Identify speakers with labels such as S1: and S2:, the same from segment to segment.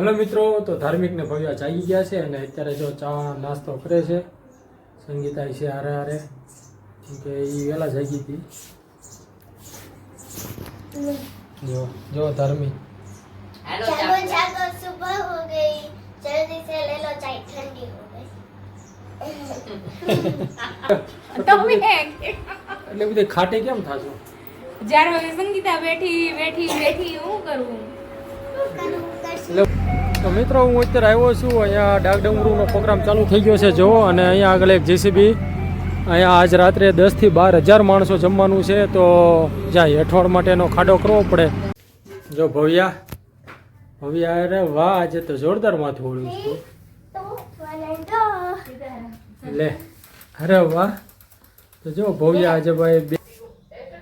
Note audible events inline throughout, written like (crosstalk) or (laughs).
S1: Hello મિત્રો તો ધાર્મિકને ભવ્યા જાગી ગયા છે અને અત્યારે જો ચા નાસ્તો કરે છે. સંગીતા છે હારે હારે કે એ વહેલા જાગી હતી. જો જો ધાર્મિક. (laughs) એટલે બધી ખાટે કેમ થાશો?
S2: જ્યારે સંગીતા બેઠી બેઠી બેઠી હું કરું?
S1: તો મિત્રો હું અત્યારે આવ્યો છું. અહીંયા ડાકડમરૂનો પ્રોગ્રામ ચાલુ થઈ ગયો છે. જો અને અહીંયા આગળ એક જેસીબી અહીંયા આજ રાત્રે દસથી બાર હજાર માણસો જમવાનું છે. તો જાય અઠવાડ માટેનો ખાડો કરવો પડે. જો ભવ્યા. ભવ્યા અરે વાહ આજે તો જોરદાર માથું ઓળ્યું છું. લે. અરે વાહ. તો જો ભવ્યા આજે ભાઈ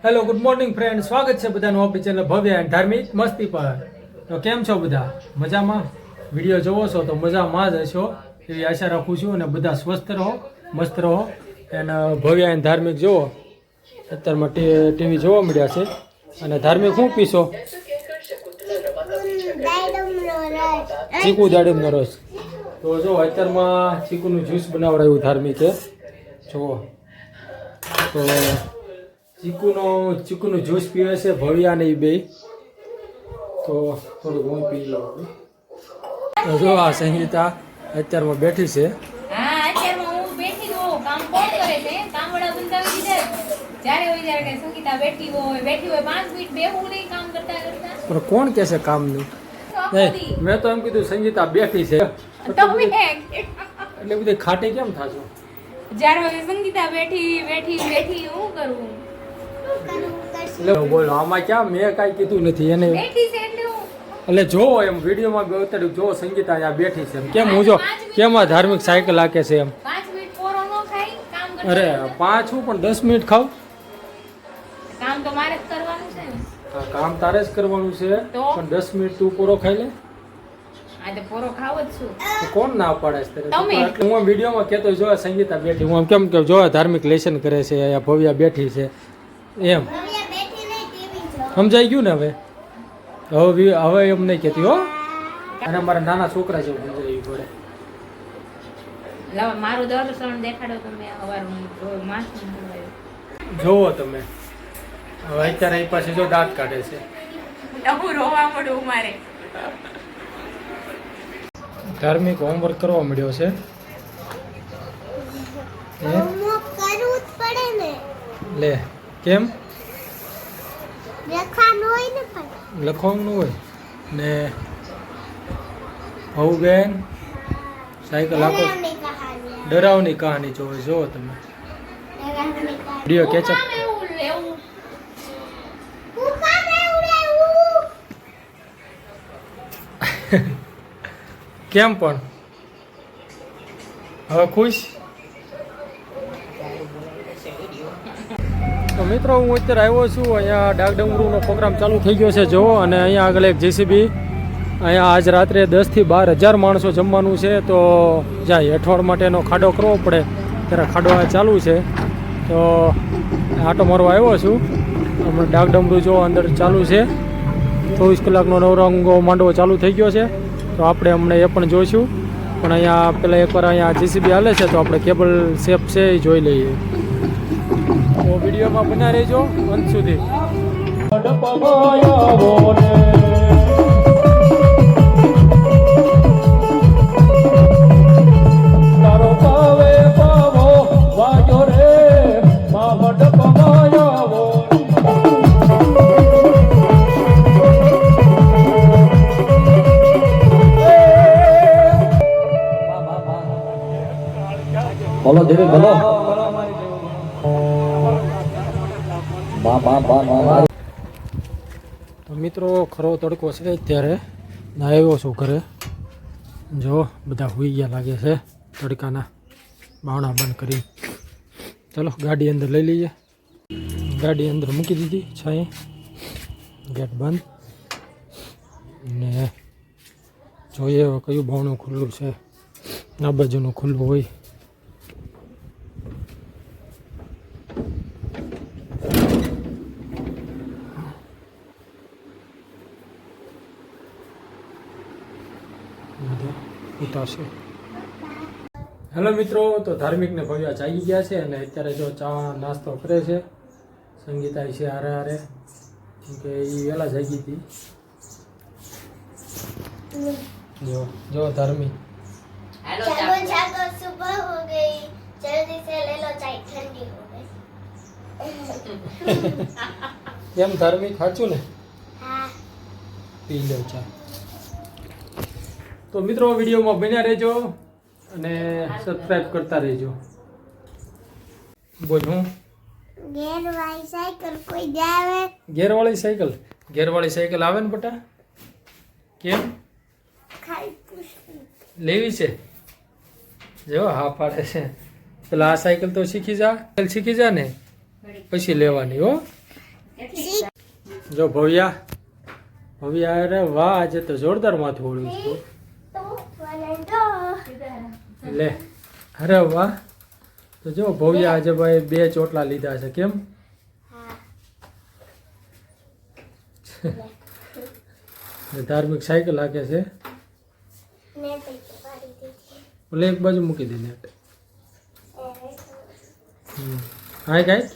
S1: હેલો ગુડ મોર્નિંગ ફ્રેન્ડ સ્વાગત છે બધાનું આપણી ચેનલ ભવ્યા ધાર્મિક મસ્તી પર. તો કેમ છો બધા? મજામાં? વીડિયો જોવો છો તો મજામાં જ હશો. એવી આશા રાખું છું અને બધા સ્વસ્થ રહો, મસ્ત રહો. એને ભવ્ય અને ધાર્મિક જુઓ અત્યારમાં ટીવી જોવા મળ્યા છે. અને ધાર્મિક શું પીશો? ચીકુ દાડમનો રસ. તો જો, અત્યારમાં ચીકુનું જ્યુસ બનાવડાયું ધાર્મિકે. જુઓ તો ચીકુનો, ચીકુનું જ્યુસ પીવે છે ભવ્યા ને એ બે. તો થોડું હું પી લઉં જો આ સંગીતા અત્યારમાં બેઠી છે.
S2: પણ કોણ કે
S1: છે કામનું મેં તો એમ કીધું સંગીતા બેઠી છે. એટલે બધી ખાટી કેમ થાશો?
S2: જ્યારે હવે સંગીતા બેઠી બેઠી બેઠી હું કરું?
S1: બોલો આમાં ક્યાં મેં કાંઈ કીધું નથી એને
S2: બેઠી છે એટલે
S1: જો એમ વિડીયોમાં ગૌતડ્યું જો સંગીતા અહીંયા બેઠી છે. કેમ હું જો કેમ આ ધાર્મિક સાયકલ આકે છે એમ? અરે પાંચ પણ દસ મિનિટ ખાવ
S2: કામ તો મારે જ કરવાનું છે
S1: કામ તારે જ કરવાનું છે પણ દસ મિનિટ તું પૂરો ખાઈ લે. કોણ ના પાડે છે હું વિડીયોમાં કેતો જો સંગીતા બેઠી. હું એમ કેમ કે જો ધાર્મિક લેશન કરે છે ભવ્યા બેઠી છે. એમ. સમજાઈ ગયું ને હવે? હવે હવે એમ નહીં કહેતી હો. અને મારા નાના છોકરા જેવું સમજાવી પડે
S2: મારું દર્શન દેખાડો તમે
S1: જોવો તમે. હવે અત્યારે એ પાસે જો દાંત કાઢે છે. ધાર્મિક હોમવર્ક કરવા મળ્યો છે. લે કેમ?
S3: લખવાનું હોય ને પણ
S1: લખવાનું હોય ને હવું બેન સાયકલ આખો
S3: ડરાવની કહાની
S1: જોવે જોવો તમે. વીડિયો કેચઅપ
S2: કેમ
S1: પણ? હવે ખુશ? તો મિત્રો, હું અત્યારે આવ્યો છું. અહીંયા ડાકડમરૂનો પ્રોગ્રામ ચાલુ થઈ ગયો છે. જો અને અહીંયા આગળ એક જેસીબી. અહીંયા આજ રાત્રે દસથી બાર હજાર માણસો જમવાનું છે. તો જાય, હેઠવાડ માટેનો ખાડો કરવો પડે. ત્યારે ખાડો આ ચાલુ છે. તો આટો મારવા આવ્યો છું. હમણાં ડાકડમરૂ જો અંદર ચાલુ છે. ચોવીસ કલાકનો નવરંગો માંડવો ચાલુ થઈ ગયો છે. તો આપણે હમણાં એ પણ જોઈશું. પણ અહીંયા પેલા એકવાર અહીંયા જીસીબી હાલે છે, તો આપણે કેબલ સેફ છે એ જોઈ લઈએ. વિડીયોમાં બના રહેજો અંત સુધી.
S4: બોલો ધીરે બોલો.
S1: મિત્રો, ખરો તડકો છે અત્યારે. ના, આવ્યો છું ઘરે. જો, બધા હોઈ ગયા લાગે છે તડકાના. બાવણા બંધ કરી. ચલો, ગાડી અંદર લઈ લઈએ. ગાડી અંદર મૂકી દીધી છાંય. ગેટ બંધ. ને જોઈએ કયું બાવણું ખુલ્લું છે. આ બાજુનું ખુલ્લું હોય બધું છે. હેલો મિત્રો તો ધાર્મિકને ભવ્ય જાગી ગયા છે અને અત્યારે જો ચાવા નાસ્તો કરે છે સંગીતા છે હારે હારે કે એ વહેલા જાગી હતી. જો જો ધાર્મિક. કેમ ધાર્મિક સાચું ને? પી લો ચા. તો મિત્રો વિડીયોમાં બન્યા રહેજો અને સબસ્ક્રાઇબ કરતા રહેજો. બોલું
S3: ગેરવાળી સાયકલ કોઈ જાવે?
S1: ગેરવાળી સાયકલ? આવે ને બટા? કેમ? લેવી છે? જો હા પાડે છે. પેલા આ સાયકલ તો શીખી જા. શીખી જા ને પછી લેવાની હો. જો ભવ્યા ભવ્યા અરે વાહ આજે તો જોરદાર માથું ઓળ્યું છે. લે અરે વાહ તો જો ભવ્ય આજે ભાઈ બે ચોટલા લીધા છે કેમ? ધાર્મિક સાયકલ લાગે છે. ઓલે એક બાજુ મૂકી દે નેટ. હા કાંઈ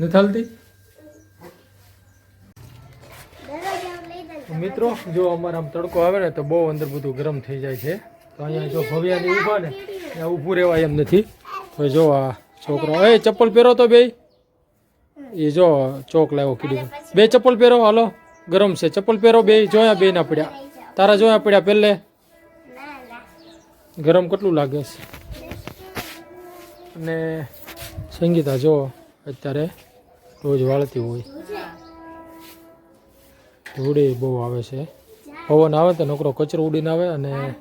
S1: નથી હાલતી? મિત્રો જો અમારા આમ તડકો આવે ને તો બહુ અંદર બધું ગરમ થઈ જાય છે. તો અહીંયા જો ભવ્યાની ઊભા ને ત્યાં ઊભું રહેવાય એમ નથી. તો જો આ છોકરો એ ચપ્પલ પહેરો તો બે એ જો ચોક લાવ્યો કીધું. બે ચપ્પલ પહેરો હાલો. ગરમ છે. ચપ્પલ પહેરો બે જોયા બે ના પડ્યા તારા જોયા પડ્યા પહેલે? ગરમ કેટલું લાગે છે? અને સંગીતા જો અત્યારે રોજ વાળતી હોય. ધૂળી બહુ આવે છે. પવન આવે તો નોકરો કચરો ઉડીને આવે અને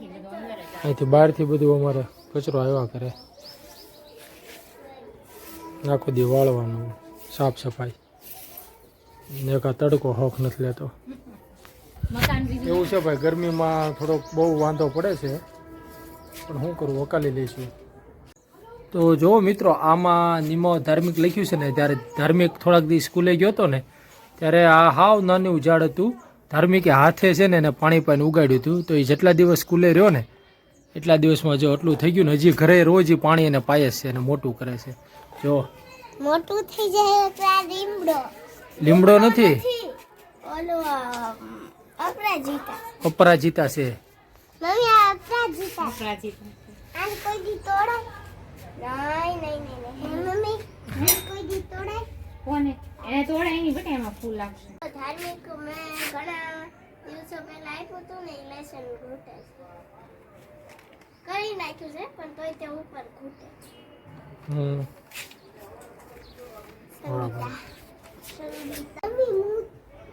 S1: અહીંથી બહારથી બધું અમારે કચરો આવ્યા કરે. આખો દી વાળવાનું, સાફ સફાઈ. ને કા તડકો હોખ નથી લેતો. એવું છે ભાઈ, ગરમીમાં થોડોક બહુ વાંધો પડે છે. પણ શું કરું, વકાલી લઈશું. તો જો મિત્રો આમાં નિમો ધાર્મિક લખ્યું છે ને ત્યારે ધાર્મિક થોડાક દિવસ સ્કૂલે ગયો હતો ને ત્યારે આ હાવ નાનું ઉજાડ હતું. ધાર્મિકે હાથે છે ને એને પાણી પાણી ઉગાડ્યું હતું. તો એ જેટલા દિવસ સ્કૂલે રહ્યો ને એટલા દિવસમાં જો એટલું થઈ ગયું ને હજી ઘરે રોજ પાણી એને પાયે છે અને મોટું કરે છે. જો.
S3: મોટું થઈ જાય તો આ લીમડો.
S1: લીમડો નથી?
S3: ઓલો અપરાજિતા.
S1: અપરાજિતા છે.
S3: મમ્મી અપરાજિતા.
S2: અપરાજિતા.
S3: અપરાજિત કોઈ દી તોડાય નહીં નહીં નહીં નહીં. મમ્મી કોઈ દી તોડાય?
S2: કોને? એને તોડે એની બટે એમાં ફૂલ લાગશે.
S3: ધાર્મિક મેં ઘણા દિવસો પહેલા આપ્યું હતું ને ઇલેક્શન ઘૂંટે કરી નાખ્યું છે પણ તોય તે ઉપર ઘૂંટે
S1: હમ.
S3: સંગીતા સંગીતા હું.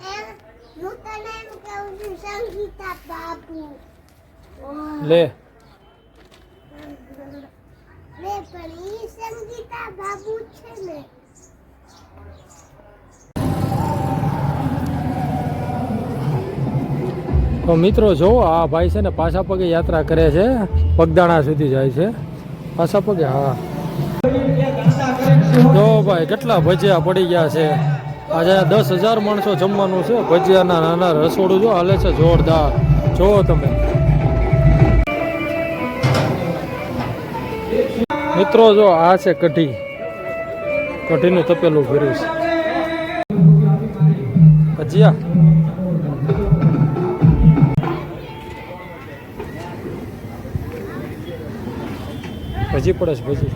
S3: એમ હું તને એમ કહું છું સંગીતા બાબુ
S1: લે
S3: રે પણ ઈ સંગીતા બાબુ છે ને
S1: તો મિત્રો જો, આ ભાઈ છે ને પાછા પગે યાત્રા કરે છે. પગદાણા સુધી જાય છે. પાછા પગે, હા. જો ભાઈ, કેટલા ભજીયા પડી ગયા છે. આજે દસ હજાર માણસો જમવાનું છે. ભજીયાના નાના રસોડું જો, હાલે છે જોરદાર. જોવો તમે. મિત્રો જો, આ છે કઢી. કઢીનું તપેલું ભર્યું છે. ભજીયા? ભજી પડે છે ભજી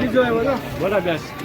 S1: બીજો આવ્યો બોલા બેસ.